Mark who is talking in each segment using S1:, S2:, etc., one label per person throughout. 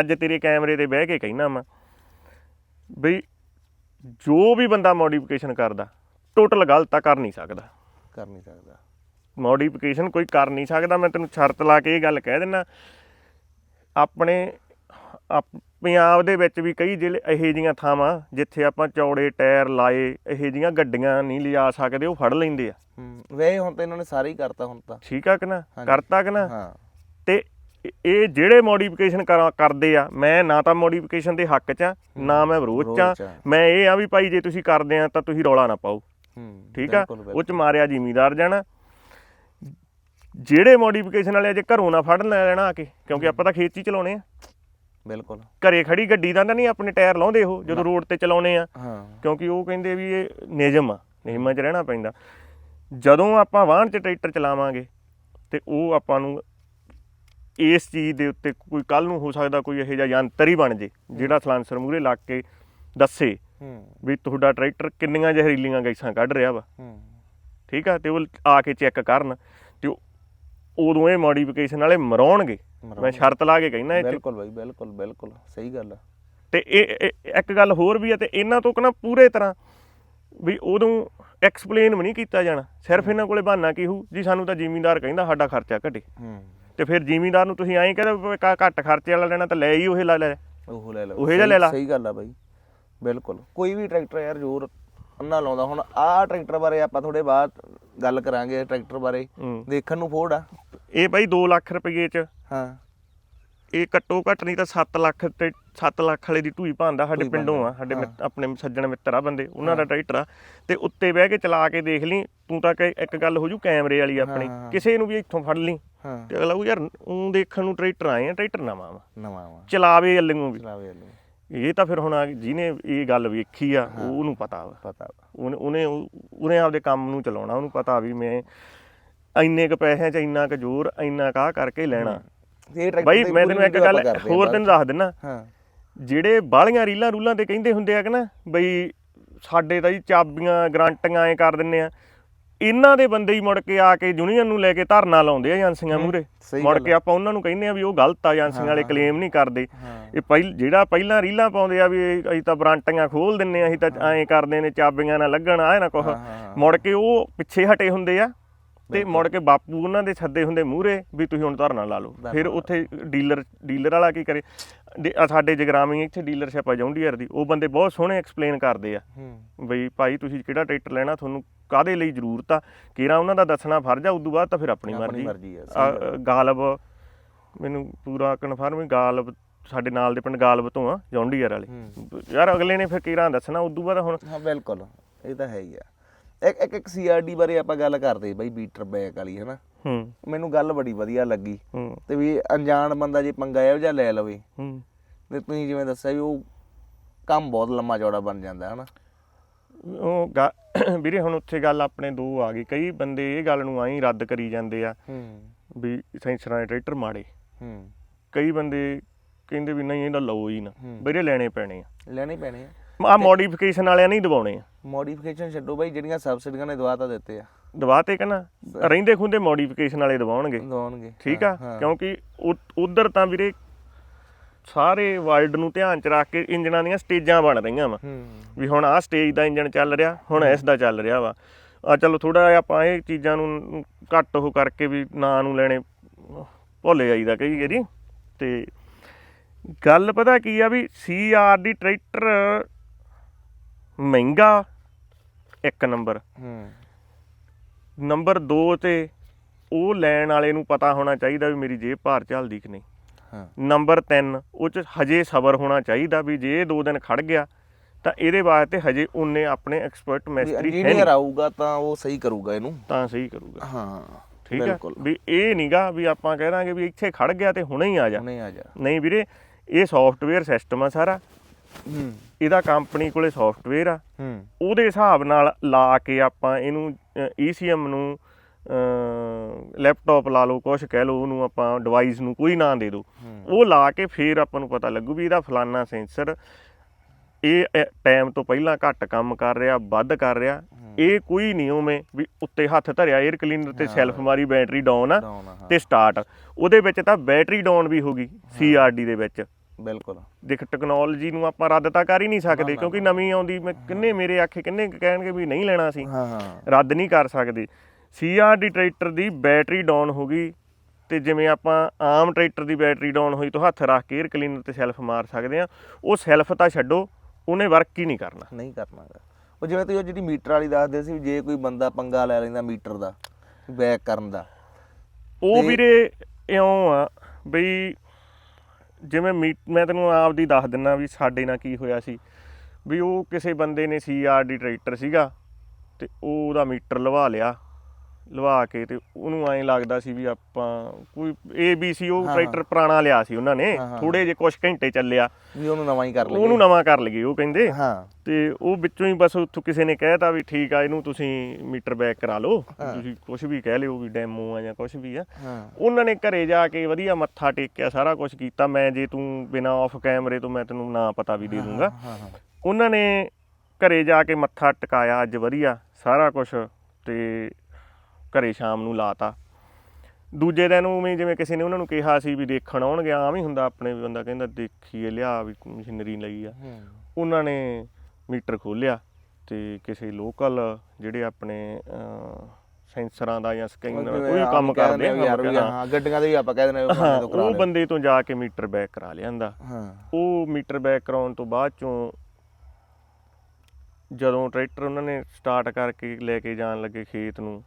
S1: ਅੱਜ ਤੇਰੇ ਕੈਮਰੇ ਤੇ ਬਹਿ ਕੇ ਕਹਿਣਾ ਮੈਂ ਬਈ ਜੋ ਵੀ ਬੰਦਾ ਮੋਡੀਫਿਕੇਸ਼ਨ ਕਰਦਾ ਟੋਟਲ ਗਲਤ ਆ ਕਰ ਨਹੀਂ ਸਕਦਾ।
S2: ਕਰ ਨਹੀਂ ਸਕਦਾ।
S1: ਮੋਡੀਫਿਕੇਸ਼ਨ ਕੋਈ ਕਰ ਨਹੀਂ ਸਕਦਾ ਮੈਂ ਤੈਨੂੰ ਸ਼ਰਤ ਲਾ ਕੇ ਇਹ ਗੱਲ ਕਹਿ ਦਿੰਨਾ। ਆਪਣੇ ਆਪ- ਪੰਜਾਬ ਦੇ ਵਿੱਚ ਵੀ ਕਈ ਜ਼ਿਲ੍ਹੇ ਇਹੋ ਜੀਆਂ ਥਾਵਾਂ ਜਿੱਥੇ ਆਪਾਂ ਚੌੜੇ ਟਾਇਰ ਲਾਏ ਇਹੋ ਜੀਆਂ ਗੱਡੀਆਂ ਨਹੀਂ ਲਿਜਾ ਸਕਦੇ ਉਹ ਫੜ ਲੈਂਦੇ ਆ।
S2: ਵੇ ਹੁਣ ਤਾਂ ਇਹਨਾਂ ਨੇ ਸਾਰੇ ਹੀ ਕਰਤਾ ਹੁਣ ਤਾਂ।
S1: ਠੀਕ ਆ ਕਿ ਨਾ। ਕਰਤਾ ਕਿ ਨਾ?
S2: ਹਾਂ।
S1: ਤੇ ਇਹ ਜਿਹੜੇ ਮੋਡੀਫਿਕੇਸ਼ਨ ਕਰਦੇ ਆ ਮੈਂ ਨਾ ਤਾਂ ਮੋਡੀਫਿਕੇਸ਼ਨ ਦੇ ਹੱਕ 'ਚ ਆ ਨਾ ਮੈਂ ਵਿਰੋਧ 'ਚ ਆ। ਮੈਂ ਇਹ ਆ ਵੀ ਭਾਈ ਜੇ ਤੁਸੀਂ ਕਰਦੇ ਆ ਤਾਂ ਤੁਸੀਂ ਰੌਲਾ ਨਾ ਪਾਓ। ਠੀਕ ਆ? ਉਹ। ਚ ਮਾਰਿਆ ਜ਼ਿਮੀਦਾਰ ਜਾਣਾ। ਜਿਹੜੇ ਮੋਡੀਫਿਕੇਸ਼ਨ ਵਾਲੇ ਅਜੇ ਘਰੋਂ ਨਾ ਫੜ ਲੈ ਲੈਣਾ ਆ ਕੇ ਕਿਉਂਕਿ ਆਪਾਂ ਤਾਂ ਖੇਤ 'ਚ ਹੀ ਚਲਾਉਣੇ ਆ।
S2: ਬਿਲਕੁਲ।
S1: ਘਰੇ ਖੜੀ ਗੱਡੀ ਦਾ ਤਾਂ ਨਹੀਂ ਆਪਣੇ ਟਾਇਰ ਲਾਉਂਦੇ ਉਹ ਜਦੋਂ ਰੋਡ ਤੇ ਚਲਾਉਣੇ ਆ। ਕਿਉਂਕਿ ਉਹ ਕਹਿੰਦੇ ਵੀ ਇਹ ਨਿਯਮ ਆ ਨਿਯਮਾਂ 'ਚ ਰਹਿਣਾ ਪੈਂਦਾ। ਜਦੋਂ ਆਪਾਂ ਵਾਹਨ 'ਚ ਟਰੈਕਟਰ ਚਲਾਵਾਂਗੇ ਤੇ ਉਹ ਆਪਾਂ ਨੂੰ ਇਸ ਚੀਜ਼ ਦੇ ਉੱਤੇ ਕੋਈ ਕੱਲ ਨੂੰ ਹੋ ਸਕਦਾ ਕੋਈ ਇਹੋ ਜਿਹਾ ਯੰਤਰ ਹੀ ਬਣ ਜੇ ਜਿਹੜਾ ਸਲਾਂਸਰ ਮੂਰੇ ਲੱਗ ਕੇ ਦੱਸੇ ਵੀ ਤੁਹਾਡਾ ਟਰੈਕਟਰ ਕਿੰਨੀਆਂ ਜ਼ਹਿਰੀਲੀਆਂ ਗੈਸਾਂ ਕੱਢ ਰਿਹਾ ਵਾ।
S2: ਹੂੰ।
S1: ਠੀਕ ਆ ਤੇ ਉਹ ਆ ਕੇ ਚੈੱਕ ਕਰਨ ਤੇ ਉਦੋਂ ਇਹ ਮੋਡੀਫਿਕੇਸ਼ਨ ਵਾਲੇ ਮਰਾਉਣਗੇ ਮੈਂ। ਸ਼ਰਤ ਲਾ ਕੇ ਕਹਿਣਾ ਇੱਥੇ।
S2: ਬਿਲਕੁਲ ਬਾਈ ਬਿਲਕੁਲ ਬਿਲਕੁਲ ਸਹੀ ਗੱਲ ਆ।
S1: ਤੇ ਇਹ ਇੱਕ ਗੱਲ ਹੋਰ ਵੀ ਹੈ ਤੇ ਇਹਨਾਂ ਤੋਂ ਕਹਿੰਦਾ ਪੂਰੇ ਤਰ੍ਹਾਂ ਵੀ ਉਦੋਂ ਐਕਸਪਲੇਨ ਵੀ ਨਹੀਂ ਕੀਤਾ ਜਾਣਾ। ਸਿਰਫ ਇਹਨਾਂ ਕੋਲੇ ਬਹਾਨਾ ਕੀ ਹੋਊ ਜੀ ਸਾਨੂੰ ਤਾਂ ਜ਼ਿਮੀਂਦਾਰ ਕਹਿੰਦਾ ਸਾਡਾ ਖਰਚਾ ਘਟੇ।
S2: ਹੂੰ।
S1: ਤੇ ਫਿਰ ਜ਼ਿਮੀਂਦਾਰ ਨੂੰ ਤੁਸੀਂ ਐਂ ਕਹਿੰਦੇ ਘੱਟ ਖਰਚੇ ਵਾਲਾ ਲੈਣਾ ਤਾਂ ਲੈ ਹੀ ਉਹ ਲੈ ਲੈ।
S2: ਉਹ ਲੈ ਲਾ।
S1: ਉਹੇ ਜਿਹਾ ਲੈ ਲਾ।
S2: ਸਹੀ ਗੱਲ ਆ ਬਾਈ। ਬਿਲਕੁਲ। ਕੋਈ ਵੀ ਟਰੈਕਟਰ ਯਾਰ ਜ਼ੋਰ ਅੰਨਾ ਲਾਉਂਦਾ। ਹੁਣ ਆਹ ਟਰੈਕਟਰ ਬਾਰੇ ਆਪਾਂ ਥੋੜੇ ਬਾਅਦ ਗੱਲ ਕਰਾਂਗੇ ਟਰੈਕਟਰ ਬਾਰੇ। ਦੇਖਣ ਨੂੰ ਫੋਰਡ ਆ।
S1: ਇਹ ਬਾਈ 2 ਲੱਖ ਰੁਪਏ ਚ।
S2: ਹਾਂ।
S1: ਇਹ ਘੱਟੋ ਘੱਟ ਨਹੀਂ ਤਾਂ 7 ਲੱਖ ਤੇ 7 ਲੱਖ ਵਾਲੇ ਦੀ ਢੂਈ ਭਾਂਦਾ ਸਾਡੇ ਪਿੰਡੋਂ ਆ। ਸਾਡੇ ਆਪਣੇ ਸੱਜਣ ਮਿੱਤਰ ਆ ਬੰਦੇ। ਉਹਨਾਂ ਦਾ ਟਰੈਕਟਰ ਆ। ਤੇ ਉੱਤੇ ਬਹਿ ਕੇ ਚਲਾ ਕੇ ਦੇਖ ਲਈ। ਤੂੰ ਤਾਂ ਇੱਕ ਗੱਲ ਹੋ ਜੂ ਕੈਮਰੇ ਵਾਲੀ ਆਪਣੀ। ਕਿਸੇ ਨੂੰ ਵੀ ਇੱਥੋਂ ਫੜ ਲਈ।
S2: ਹਾਂ।
S1: ਤੇ ਅਗਲਾ ਉਹ ਯਾਰ ਉਹ ਦੇਖਣ ਨੂੰ ਟਰੈਕਟਰ ਆਏ ਆ ਟਰੈਕਟਰ ਨਵਾਂ ਵਾ।
S2: ਨਵਾਂ ਵਾ।
S1: ਚਲਾਵੇ ਅੱਲਿਓਂ ਵੀ।
S2: ਚਲਾਵੇ ਲੋ
S1: ਇਹ ਤਾਂ ਫਿਰ ਹੁਣ ਆ ਜਿਹਨੇ ਇਹ ਗੱਲ ਵੇਖੀ ਆ ਉਹਨੂੰ ਪਤਾ ਵਾ।
S2: ਪਤਾ।
S1: ਉਹਨੇ ਉਹਨੇ ਉਹਨੇ ਆਪਦੇ ਕੰਮ ਨੂੰ ਚਲਾਉਣਾ ਉਹਨੂੰ ਪਤਾ ਵੀ ਮੈਂ ਇੰਨੇ ਕ ਪੈਸਿਆਂ 'ਚ ਇੰਨਾ ਕ ਜ਼ੋਰ ਇੰਨਾ ਕਾ ਕਰਕੇ ਲੈਣਾ। ਬਾਈ ਮੈਂ ਤੈਨੂੰ ਇੱਕ ਗੱਲ ਹੋਰ ਤੈਨੂੰ ਦੱਸ ਦਿੰਨਾ।
S2: ਹਾਂ।
S1: ਜਿਹੜੇ ਬਾਹਲੀਆਂ ਰੀਲਾਂ ਰੂਲਾਂ ਤੇ ਕਹਿੰਦੇ ਹੁੰਦੇ ਆ ਕਿ ਨਾ ਬਈ ਸਾਡੇ ਤਾਂ ਜੀ ਚਾਬੀਆਂ ਗਰੰਟੀਆਂ ਐ ਕਰ ਦਿੰਨੇ ਆ। ਇਹਨਾਂ ਦੇ ਬੰਦੇ ਹੀ ਮੁੜ ਕੇ ਆ ਕੇ ਯੂਨੀਅਨ ਨੂੰ ਲੈ ਕੇ ਧਰਨਾ ਲਾਉਂਦੇ ਆ ਏਜੰਸੀਆਂ ਮੂਰੇ ਮੁੜ ਕੇ ਆਪਾਂ ਉਹਨਾਂ ਨੂੰ ਕਹਿੰਦੇ ਆ ਵੀ ਉਹ ਗਲਤ ਆ ਏਜੰਸੀਆਂ ਵਾਲੇ ਕਲੇਮ ਨਹੀਂ ਕਰਦੇ। ਇਹ ਪਹਿਲ ਜਿਹੜਾ ਪਹਿਲਾਂ ਰੀਲਾਂ ਪਾਉਂਦੇ ਆ ਵੀ ਅਸੀਂ ਤਾਂ ਬਰਾਂਟੀਆਂ ਖੋਲ ਦਿੰਨੇ ਆ ਅਸੀਂ ਤਾਂ ਐਂ ਕਰਦੇ ਨੇ ਚਾਬੀਆਂ ਨਾ ਲੱਗਣ ਆਏ ਨਾ
S2: ਹਾਂ।
S1: ਮੁੜ ਕੇ ਉਹ ਪਿੱਛੇ ਹਟੇ ਹੁੰਦੇ ਆ। ਤੇ ਮੁੜ ਕੇ ਬਾਪੂ ਉਹਨਾਂ ਦੇ ਸੱਦੇ ਹੁੰਦੇ ਮੂਹਰੇ ਵੀ ਤੁਸੀਂ ਹੁਣ ਧਰਨਾ ਲਾ ਲਓ। ਫਿਰ ਉੱਥੇ ਡੀਲਰ ਡੀਲਰ ਵਾਲਾ ਕੀ ਕਰੇ? ਸਾਡੇ ਜਗਰਾਮੀ ਇੱਥੇ ਡੀਲਰਸ਼ਿਪ ਆ ਜੌਂਡੀਅਰ ਦੀ। ਉਹ ਬੰਦੇ ਬਹੁਤ ਸੋਹਣੇ ਐਕਸਪਲੇਨ ਕਰਦੇ ਆ। ਬਈ ਭਾਈ ਤੁਸੀਂ ਕਿਹੜਾ ਟਰੈਕਟਰ ਲੈਣਾ ਤੁਹਾਨੂੰ ਕਾਦੇ ਲਈ ਜ਼ਰੂਰਤ ਆ? ਕਿਹੜਾ ਉਹਨਾਂ ਦਾ ਦੱਸਣਾ ਫਰਜ਼ ਆ ਉਦੋਂ ਬਾਅਦ ਤਾਂ ਫਿਰ ਆਪਣੀ ਮਰਜ਼ੀ। ਗਾਲਬ ਮੈਨੂੰ ਪੂਰਾ ਕਨਫਰਮ ਹੈ ਗਾਲਬ ਸਾਡੇ ਨਾਲ ਦੇ ਪਿੰਡ ਗਾਲਬ ਤੋਂ ਆ ਜੌਂਡੀਅਰ ਵਾਲੇ। ਯਾਰ ਅਗਲੇ ਨੇ ਫਿਰ ਕਿਹੜਾ ਦੱਸਣਾ ਉਦੋਂ ਬਾਅਦ ਹੁਣ
S2: ਹਾਂ ਬਿਲਕੁਲ। ਇਹ ਤਾਂ ਹੈ ਹੀ ਆ। ਇੱਕ ਇੱਕ ਇੱਕ ਸੀਆਰਡੀ ਬਾਰੇ ਆਪਾਂ ਗੱਲ ਕਰਦੇ ਬਾਈ ਬੀਟਰ ਬੈਕ ਵਾਲੀ ਹੈ ਨਾ
S1: ਹੂੰ।
S2: ਮੈਨੂੰ ਗੱਲ ਬੜੀ ਵਧੀਆ ਲੱਗੀ।
S1: ਹੂੰ।
S2: ਤੇ ਵੀ ਅਣਜਾਣ ਬੰਦਾ ਜੇ ਪੰਗਾ ਇਹੋ ਜਿਹਾ ਲੈ ਲਵੇ
S1: ਹੂੰ।
S2: ਤੇ ਤੁਸੀਂ ਜਿਵੇਂ ਦੱਸਿਆ ਵੀ ਉਹ ਕੰਮ ਬਹੁਤ ਲੰਮਾ ਚੌੜਾ ਬਣ ਜਾਂਦਾ ਹੈ ਨਾ
S1: ਉਹ ਵੀਰੇ ਹੁਣ ਉੱਥੇ ਗੱਲ ਆਪਣੇ ਦੋ ਆ ਗਈ। ਕਈ ਬੰਦੇ ਇਹ ਗੱਲ ਨੂੰ ਆਈ ਰੱਦ ਕਰੀ ਜਾਂਦੇ ਆ
S2: ਹੂੰ।
S1: ਵੀ ਸੈਂਸਰਾਂ ਦੇ ਟਰੈਕਟਰ ਮਾੜੇ।
S2: ਹੂੰ।
S1: ਕਈ ਬੰਦੇ ਕਹਿੰਦੇ ਵੀ ਨਹੀਂ ਇਹਦਾ ਲਓ ਹੀ ਨਾ। ਵੀਰੇ ਲੈਣੇ ਪੈਣੇ ਆ।
S2: ਲੈਣੇ ਪੈਣੇ ਆ।
S1: ਆ ਮੋਡੀਫਿਕੇਸ਼ਨ ਵਾਲਿਆਂ ਨਹੀਂ ਦਵਾਉਣੇ ਆ।
S2: ਮੋਡੀਫਿਕੇਸ਼ਨ ਛੱਡੋ ਬਾਈ ਜਿਹੜੀਆਂ ਸਬਸਿਡੀਆਂ ਨੇ ਦਵਾ ਤਾਂ ਦਿੱਤੇ ਆ।
S1: ਦਵਾ ਤੇ ਕਹਿੰਦਾ ਰਹਿੰਦੇ ਖੁੰਦੇ ਮੋਡੀਫਿਕੇਸ਼ਨ ਵਾਲੇ ਦਵਾਉਣਗੇ
S2: ਦਵਾਉਣਗੇ
S1: ਠੀਕ ਆ? ਕਿਉਂਕਿ ਉਧਰ ਤਾਂ ਵੀਰੇ ਸਾਰੇ ਵਰਲਡ ਨੂੰ ਧਿਆਨ ਚ ਰੱਖ ਕੇ ਇੰਜਣਾਂ ਦੀਆਂ ਸਟੇਜਾਂ ਬਣ ਰਹੀਆਂ ਵਾ। ਵੀ ਹੁਣ ਆਹ ਸਟੇਜ ਦਾ ਇੰਜਣ ਚੱਲ ਰਿਹਾ ਹੁਣ ਇਸ ਦਾ ਚੱਲ ਰਿਹਾ ਵਾ। ਆ ਚਲੋ ਥੋੜਾ ਜਿਹਾ ਆਪਾਂ ਇਹ ਚੀਜ਼ਾਂ ਨੂੰ ਘੱਟ ਉਹ ਕਰਕੇ ਵੀ ਨਾਂ ਨੂੰ ਲੈਣੇ ਭੁੱਲ ਜਾਈਦਾ ਕਈ ਵਾਰੀ ਤੇ ਗੱਲ ਪਤਾ ਕੀ ਆ ਵੀ ਸੀਆਰ ਦੀ ਟਰੈਕਟਰ ਮਹਿੰਗਾ ਇੱਕ ਨੰਬਰ।
S2: ਹੂੰ।
S1: ਨੰਬਰ 2 ਤੇ ਉਹ ਲੈਣ ਵਾਲੇ ਨੂੰ ਪਤਾ ਹੋਣਾ ਚਾਹੀਦਾ ਵੀ ਮੇਰੀ ਜੇਬ ਭਾਰ ਚੱਲਦੀ ਕਿ ਨਹੀਂ।
S2: ਹਾਂ।
S1: ਨੰਬਰ 3 ਉਹ ਚ ਹਜੇ ਸਬਰ ਹੋਣਾ ਚਾਹੀਦਾ ਵੀ ਜੇ ਇਹ ਦੋ ਦਿਨ ਖੜ ਗਿਆ ਤਾਂ ਇਹਦੇ ਵਾਸਤੇ ਹਜੇ ਉਹਨੇ ਆਪਣੇ ਐਕਸਪਰਟ ਮਿਸਤਰੀ ਹੈ
S2: ਇੰਜੀਨੀਅਰ ਆਊਗਾ ਤਾਂ ਉਹ ਸਹੀ ਕਰੂਗਾ ਇਹਨੂੰ।
S1: ਤਾਂ ਸਹੀ ਕਰੂਗਾ।
S2: ਹਾਂ
S1: ਠੀਕ
S2: ਬਿਲਕੁਲ।
S1: ਵੀ ਇਹ ਨਹੀਂਗਾ ਵੀ ਆਪਾਂ ਕਹਿ ਦਾਂਗੇ ਵੀ ਇੱਥੇ ਖੜ ਗਿਆ ਤੇ ਹੁਣੇ ਹੀ ਆ ਜਾ।
S2: ਹੁਣੇ ਆ ਜਾ।
S1: ਨਹੀਂ ਵੀਰੇ ਇਹ ਸੌਫਟਵੇਅਰ ਸਿਸਟਮ ਆ ਸਾਰਾ।
S2: ਹੂੰ।
S1: ਇਹਦਾ ਕੰਪਨੀ ਕੋਲੇ ਸੌਫਟਵੇਅਰ ਆ।
S2: ਹੂੰ।
S1: ਉਹਦੇ ਹਿਸਾਬ ਨਾਲ ਲਾ ਕੇ ਆਪਾਂ ਇਹਨੂੰ ECM ਨੂੰ ਲੈਪਟਾਪ ਲਾ ਲਓ ਕੁਛ ਕਹਿ ਲਓ ਉਹਨੂੰ ਆਪਾਂ ਡਿਵਾਈਸ ਨੂੰ ਕੋਈ ਨਾਂ ਦੇ ਦਿਓ ਉਹ ਲਾ ਕੇ ਫੇਰ ਆਪਾਂ ਨੂੰ ਪਤਾ ਲੱਗੂ ਵੀ ਇਹਦਾ ਫਲਾਨਾ ਸੈਂਸਰ ਇਹ ਟਾਈਮ ਤੋਂ ਪਹਿਲਾਂ ਘੱਟ ਕੰਮ ਕਰ ਰਿਹਾ ਵੱਧ ਕਰ ਰਿਹਾ। ਇਹ ਕੋਈ ਨਹੀਂ ਉਵੇਂ ਵੀ ਉੱਤੇ ਹੱਥ ਧਰਿਆ 에ਅਰ ਕਲੀਨਰ ਤੇ ਸੈਲਫ ਮਾਰੀ ਬੈਟਰੀ ਡਾਊਨ ਆ
S2: ਹਾਂ।
S1: ਤੇ ਸਟਾਰਟ ਉਹਦੇ ਵਿੱਚ ਤਾਂ ਬੈਟਰੀ ਡਾਊਨ ਵੀ ਹੋ ਗਈ ਸੀਆਰਡੀ ਦੇ ਵਿੱਚ।
S2: ਬਿਲਕੁਲ।
S1: ਦੇਖ ਟੈਕਨੋਲੋਜੀ ਨੂੰ ਆਪਾਂ ਰੱਦ ਤਾਂ ਕਰ ਹੀ ਨਹੀਂ ਸਕਦੇ ਕਿਉਂਕਿ ਨਵੀਂ ਆਉਂਦੀ ਮੈਂ ਕਿੰਨੇ ਮੇਰੇ ਆਖੇ ਕਿੰਨੇ ਕਹਿਣਗੇ ਵੀ ਨਹੀਂ ਲੈਣਾ ਸੀ
S2: ਹਾਂ ਹਾਂ।
S1: ਰੱਦ ਨਹੀਂ ਕਰ ਸਕਦੇ। ਸੀਆਰਡੀ ਟਰੈਕਟਰ ਦੀ ਬੈਟਰੀ ਡਾਊਨ ਹੋ ਗਈ ਤੇ ਜਿਵੇਂ ਆਪਾਂ ਆਮ ਟਰੈਕਟਰ ਦੀ ਬੈਟਰੀ ਡਾਊਨ ਹੋਈ ਤਾਂ ਹੱਥ ਰੱਖ ਕੇ 에ਅਰ ਕਲੀਨਰ ਤੇ ਸੈਲਫ ਮਾਰ ਸਕਦੇ ਆ ਉਹ ਸੈਲਫ ਤਾਂ ਛੱਡੋ ਉਹਨੇ ਵਰਕ ਹੀ ਨਹੀਂ ਕਰਨਾ।
S2: ਨਹੀਂ ਕਰਨਾਗਾ ਉਹ ਜਿਵੇਂ ਤੁਸੀਂ ਉਹ ਜਿਹੜੀ ਮੀਟਰ ਵਾਲੀ ਦੱਸਦੇ ਸੀ ਜੇ ਕੋਈ ਬੰਦਾ ਪੰਗਾ ਲੈ ਲੈਂਦਾ ਮੀਟਰ ਦਾ ਬੈਕ ਕਰਨ ਦਾ।
S1: ਉਹ ਵੀਰੇ ਇਉਂ ਆ ਬਈ ਜਿਵੇਂ ਮੀ- ਮੈਂ ਤੈਨੂੰ ਆਪ ਦੀ ਦੱਸ ਦਿੰਨਾ ਵੀ ਸਾਡੇ ਨਾਲ ਕੀ ਹੋਇਆ ਸੀ। ਵੀ ਉਹ ਕਿਸੇ ਬੰਦੇ ਨੇ ਸੀਆਰਡੀ ਟਰੈਕਟਰ ਸੀਗਾ ਤੇ ਉਹ ਉਹਦਾ ਮੀਟਰ ਲਵਾ ਲਿਆ। ਲਵਾ ਕੇ ਤੇ ਉਹਨੂੰ ਐਂ ਲੱਗਦਾ ਸੀ ਵੀ ਆਪਾਂ ਕੋਈ ABC ਉਹ ਟਰੈਕਟਰ ਪੁਰਾਣਾ ਲਿਆ ਸੀ ਉਹਨਾਂ ਨੇ। ਥੋੜੇ ਜਿਹੇ ਕੁਝ ਘੰਟੇ ਚੱਲਿਆ।
S2: ਵੀ ਉਹਨੂੰ ਨਵਾਂ ਹੀ ਕਰ ਲਈਏ।
S1: ਉਹਨੂੰ ਨਵਾਂ ਕਰ ਲਈਏ ਉਹ ਕਹਿੰਦੇ।
S2: ਹਾਂ।
S1: ਤੇ ਉਹ ਵਿੱਚੋਂ ਹੀ ਬਸ ਉੱਥੋਂ ਕਿਸੇ ਨੇ ਕਹਿਤਾ ਵੀ ਠੀਕ ਆ ਇਹਨੂੰ ਤੁਸੀਂ ਮੀਟਰ ਬੈਕ ਕਰਾ ਲਓ। ਤੁਸੀਂ ਕੁਝ ਵੀ ਕਹਿ ਲਿਓ ਵੀ ਡੈਮੋ ਆ ਜਾਂ ਕੁਝ ਵੀ ਆ। ਉਹਨਾਂ ਨੇ ਘਰੇ ਜਾ ਕੇ ਵਧੀਆ ਮੱਥਾ ਟੇਕਿਆ ਸਾਰਾ ਕੁਝ ਕੀਤਾ। ਮੈਂ ਜੇ ਤੂੰ ਬਿਨਾ ਆਫ ਕੈਮਰੇ ਤੋਂ ਮੈਂ ਤੈਨੂੰ ਨਾ ਪਤਾ ਵੀ ਦੇ ਦੂੰਗਾ। ਉਹਨਾਂ ਨੇ ਘਰੇ ਜਾ ਕੇ ਮੱਥਾ ਟਿਕਾਇਆ ਅੱਜ ਵਧੀਆ ਸਾਰਾ ਕੁਝ ਤੇ ਘਰੇ ਸ਼ਾਮ ਨੂੰ ਲਾਤਾ। ਦੂਜੇ ਦਿਨ ਉਵੇਂ ਜਿਵੇਂ ਕਿਸੇ ਨੇ ਉਹਨਾਂ ਨੂੰ ਕਿਹਾ ਸੀ ਵੀ ਦੇਖਣ ਆਉਣਗੇ ਆਮ ਹੀ ਹੁੰਦਾ ਆਪਣੇ ਵੀ ਬੰਦਾ ਕਹਿੰਦਾ ਦੇਖੀਏ ਲਿਆ ਵੀ ਮਸ਼ੀਨਰੀ ਲਈ ਆ। ਉਹਨਾਂ ਨੇ ਮੀਟਰ ਖੋਲਿਆ ਤੇ ਕਿਸੇ ਲੋਕਲ ਜਿਹੜੇ ਆਪਣੇ ਸੈਂਸਰਾਂ ਦਾ ਜਾਂ ਸਕੈਨਰ ਕੋਈ ਕੰਮ ਕਰਦੇ
S2: ਵੀ ਯਾਰ
S1: ਹਾਂ
S2: ਗੱਡੀਆਂ ਦੇ ਵੀ ਆਪਾਂ ਕਹਿ ਦਿੰਦੇ ਕਰਾ
S1: ਉਹ ਬੰਦੇ ਤੋਂ ਜਾ ਕੇ ਮੀਟਰ ਬੈਕ ਕਰਾ ਲਿਆਂਦਾ।
S2: ਹਾਂ।
S1: ਉਹ ਮੀਟਰ ਬੈਕ ਕਰਾਉਣ ਤੋਂ ਬਾਅਦ ਚੋਂ ਜਦੋਂ ਟਰੈਕਟਰ ਉਹਨਾਂ ਨੇ ਸਟਾਰਟ ਕਰਕੇ ਲੈ ਕੇ ਜਾਣ ਲੱਗੇ ਖੇਤ ਨੂੰ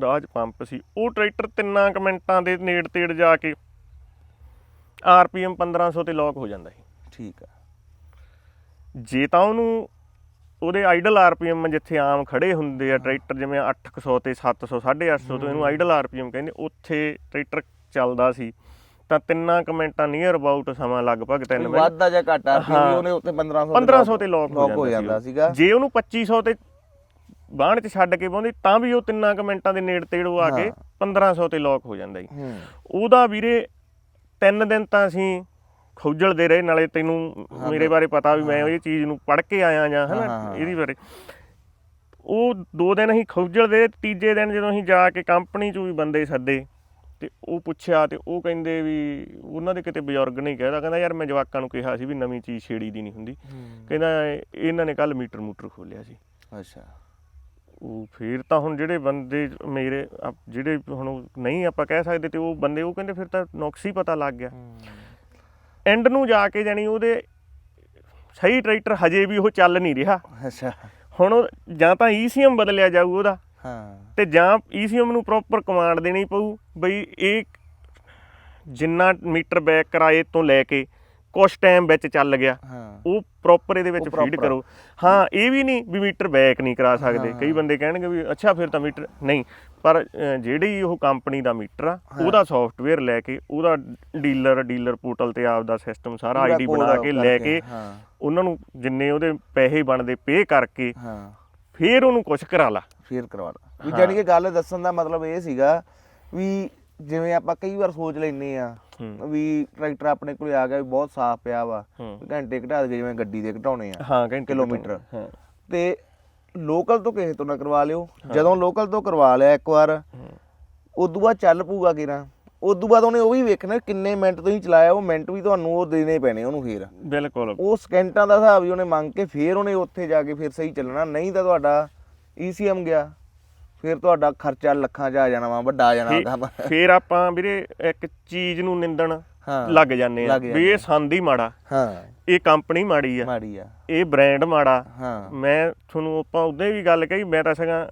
S1: ਰਾਜ ਪੰਪ ਸੀ। ਉਹ ਟਰੈਕਟਰ ਤਿੰਨਾਂ ਕੁ ਮਿੰਟਾਂ ਦੇ ਨੇੜ ਤੇੜ ਜਾ ਕੇ ਆਰਪੀਐਮ 1500 ਤੇ ਲੌਕ ਹੋ ਜਾਂਦਾ ਸੀ।
S2: ਠੀਕ ਆ।
S1: ਜੇ ਤਾਂ ਉਹਨੂੰ ਉਹਦੇ ਆਈਡਲ ਆਰਪੀਐਮ ਜਿੱਥੇ ਆਮ ਖੜੇ ਹੁੰਦੇ ਆ ਟਰੈਕਟਰ ਜਿਵੇਂ 800 ਤੇ 700 850 ਤੋਂ ਇਹਨੂੰ ਆਈਡਲ ਆਰਪੀਐਮ ਕਹਿੰਦੇ ਉੱਥੇ ਟਰੈਕਟਰ ਚੱਲਦਾ ਸੀ। ਤਾਂ ਤਿੰਨਾਂ ਕੁ ਮਿੰਟਾਂ ਨੀਅਰ ਅਬਾਊਟ ਸਮਾਂ ਲਗਭਗ 3 ਮਿੰਟ
S2: ਵਾਧਾ ਜਾਂ ਘਾਟਾ ਸੀ। ਉਹਨੇ ਉੱਤੇ 1500
S1: 1500 ਤੇ ਲੌਕ
S2: ਹੋ ਜਾਂਦਾ ਸੀਗਾ।
S1: ਜੇ ਉਹਨੂੰ 2500 ਤੇ ਬਾਹਣ ਚ ਛੱਡ ਕੇ ਪਾਉਂਦੀ ਤਾਂ ਵੀ ਉਹ ਤਿੰਨਾਂ ਕੁ ਮਿੰਟਾਂ ਦੇ ਨੇੜ ਤੇੜ ਉਹ ਆ ਕੇ 1500 ਤੇ ਲੌਕ ਹੋ ਜਾਂਦਾ ਜੀ। ਉਹਦਾ ਵੀਰੇ ਤਿੰਨ ਦਿਨ ਤਾਂ ਅਸੀਂ ਖੋਜਲਦੇ ਰਹੇ ਨਾਲੇ ਤੈਨੂੰ ਮੇਰੇ ਬਾਰੇ ਪਤਾ ਵੀ ਮੈਂ ਇਹ ਚੀਜ਼ ਨੂੰ ਪੜ੍ਹ ਕੇ ਆਇਆ ਜਾਂ ਹਨਾ। ਇਹਦੀ ਬਾਰੇ। ਉਹ ਦੋ ਦਿਨ ਅਸੀਂ ਖੋਜਲਦੇ ਤੀਜੇ ਦਿਨ ਜਦੋਂ ਅਸੀਂ ਜਾ ਕੇ ਕੰਪਨੀ ਚੋਂ ਵੀ ਬੰਦੇ ਸੱਦੇ ਤੇ ਉਹ ਪੁੱਛਿਆ ਤੇ ਉਹ ਕਹਿੰਦੇ ਵੀ ਉਹਨਾਂ ਦੇ ਕਿਤੇ ਬਜ਼ੁਰਗ ਨਹੀਂ ਕਹਿਦਾ ਕਹਿੰਦਾ ਯਾਰ ਮੈਂ ਜਵਾਕਾਂ ਨੂੰ ਕਿਹਾ ਸੀ ਵੀ ਨਵੀਂ ਚੀਜ਼ ਛੇੜੀ ਦੀ ਨਹੀਂ ਹੁੰਦੀ। ਕਹਿੰਦਾ ਇਹ- ਇਹਨਾਂ ਨੇ ਕੱਲ ਮੀਟਰ ਮੂਟਰ ਖੋਲਿਆ ਸੀ।
S2: ਅੱਛਾ।
S1: ਫੇਰ ਤਾਂ ਹੁਣ ਜਿਹੜੇ ਬੰਦੇ ਮੇਰੇ ਜਿਹੜੇ ਹੁਣ ਉਹ ਨਹੀਂ ਆਪਾਂ ਕਹਿ ਸਕਦੇ ਤੇ ਉਹ ਬੰਦੇ ਉਹ ਕਹਿੰਦੇ ਫਿਰ ਤਾਂ ਨੁਕਸ ਪਤਾ ਲੱਗ ਗਿਆ। ਐਂਡ ਨੂੰ ਜਾ ਕੇ ਜਾਨੀ ਉਹਦੇ ਸਹੀ ਟਰੈਕਟਰ ਹਜੇ ਵੀ ਉਹ ਚੱਲ ਨਹੀਂ ਰਿਹਾ।
S2: ਅੱਛਾ।
S1: ਹੁਣ ਉਹ ਜਾਂ ਤਾਂ ਈਸੀਐਮ ਬਦਲਿਆ ਜਾਊ ਉਹਦਾ।
S2: ਹਾਂ।
S1: ਤੇ ਜਾਂ ਈਸੀਐਮ ਨੂੰ ਪ੍ਰੋਪਰ ਕਮਾਂਡ ਦੇਣੀ ਪਊ ਬਈ ਇਹ ਜਿੰਨਾ ਮੀਟਰ ਬੈਕ ਕਿਰਾਏ ਤੋਂ ਲੈ ਕੇ ਕੁਛ ਟਾਈਮ ਵਿੱਚ ਚੱਲ ਗਿਆ। ਉਹ ਪ੍ਰੋਪਰ ਇਹਦੇ ਵਿੱਚ ਫੀਡ। ਕਰੋ। ਹਾਂ ਇਹ ਵੀ ਨਹੀਂ ਵੀ ਮੀਟਰ ਬੈਕ ਨਹੀਂ ਕਰਾ ਸਕਦੇ। ਕਈ ਬੰਦੇ ਕਹਿਣਗੇ ਵੀ ਅੱਛਾ ਫਿਰ ਤਾਂ ਮੀਟਰ ਨਹੀਂ। ਪਰ ਜਿਹੜੀ ਉਹ ਕੰਪਨੀ ਦਾ ਮੀਟਰ ਆ ਉਹਦਾ ਸੌਫਟਵੇਅਰ ਲੈ ਕੇ ਉਹਦਾ ਡੀਲਰ ਡੀਲਰ ਪੋਰਟਲ ਤੇ ਆਪਦਾ ਸਿਸਟਮ ਸਾਰਾ ਆਈਡੀ ਬਣਾ ਕੇ ਲੈ ਕੇ ਉਹਨਾਂ ਨੂੰ ਜਿੰਨੇ ਉਹਦੇ ਪੈਸੇ ਬਣਦੇ ਪੇ ਕਰਕੇ ਫਿਰ ਉਹਨੂੰ ਕੁਛ ਕਰਾ ਲਾ।
S2: ਫੇਰ ਕਰਵਾ ਲਾ। ਵੀ ਜਾਨੀ ਕਿ ਗੱਲ ਦੱਸਣ ਦਾ ਮਤਲਬ ਇਹ ਸੀਗਾ ਵੀ ਜਿਵੇਂ ਆਪਾਂ ਕਈ ਵਾਰ ਸੋਚ ਲੈਨੇ ਆ। ਵੀ ਟਰੈਕਟਰ ਆਪਣੇ ਕੋਲੇ ਆ ਗਿਆ ਵੀ ਬਹੁਤ ਸਾਫ਼ ਪਿਆ ਵਾ।
S1: ਹੂੰ।
S2: ਘੰਟੇ ਘਟਾ ਦੇ ਜਿਵੇਂ ਗੱਡੀ ਦੇ ਘਟਾਉਣੇ ਆ।
S1: ਹਾਂ ਘੰਟੇ
S2: ਕਿਲੋਮੀਟਰ।
S1: ਹਾਂ।
S2: ਤੇ ਲੋਕਲ ਤੋਂ ਕਿਸੇ ਤੋਂ ਨਾ ਕਰਵਾ ਲਿਓ। ਜਦੋਂ ਲੋਕਲ ਤੋਂ ਕਰਵਾ ਲਿਆ ਇੱਕ ਵਾਰ ਉਦੋਂ ਬਾਅਦ ਚੱਲ ਪੂਗਾ ਕਿਰਾਂ। ਉਦੋਂ ਬਾਅਦ ਉਹਨੇ ਉਹ ਵੀ ਵੇਖਣਾ ਕਿੰਨੇ ਮਿੰਟ ਤੁਸੀਂ ਚਲਾਇਆ ਉਹ ਮਿੰਟ ਵੀ ਤੁਹਾਨੂੰ ਉਹ ਦੇਣੇ ਪੈਣੇ ਉਹਨੂੰ ਫੇਰ।
S1: ਬਿਲਕੁਲ।
S2: ਉਹ ਸਕਿੰਟਾਂ ਦਾ ਹਿਸਾਬ ਵੀ ਉਹਨੇ ਮੰਗ ਕੇ ਫੇਰ ਉਹਨੇ ਉੱਥੇ ਜਾ ਕੇ ਫੇਰ ਸਹੀ ਚੱਲਣਾ। ਨਹੀਂ ਤਾਂ ਤੁਹਾਡਾ ECM ਗਿਆ। ਫਿਰ ਤੁਹਾਡਾ ਖਰਚਾ ਲੱਖਾਂ 'ਚ ਆ ਜਾਣਾ ਵਾ ਵੱਡਾ ਆ ਜਾਣਾ ਕੰਮ
S1: ਫਿਰ ਆਪਾਂ ਵੀਰੇ ਇੱਕ ਚੀਜ਼ ਨੂੰ ਨਿੰਦਣ ਲੱਗ ਜਾਂਦੇ ਆ। ਵੀ ਇਹ ਸੰਦ ਹੀ ਮਾੜਾ।
S2: ਹਾਂ।
S1: ਇਹ ਕੰਪਨੀ ਮਾੜੀ ਆ।
S2: ਮਾੜੀ ਆ।
S1: ਇਹ ਬ੍ਰਾਂਡ ਮਾੜਾ।
S2: ਹਾਂ।
S1: ਮੈਂ ਤੁਹਾਨੂੰ ਆਪਾਂ ਉਦੋਂ ਵੀ ਗੱਲ ਕਹੀ ਮੈਂ ਤਾਂ ਸਗਾ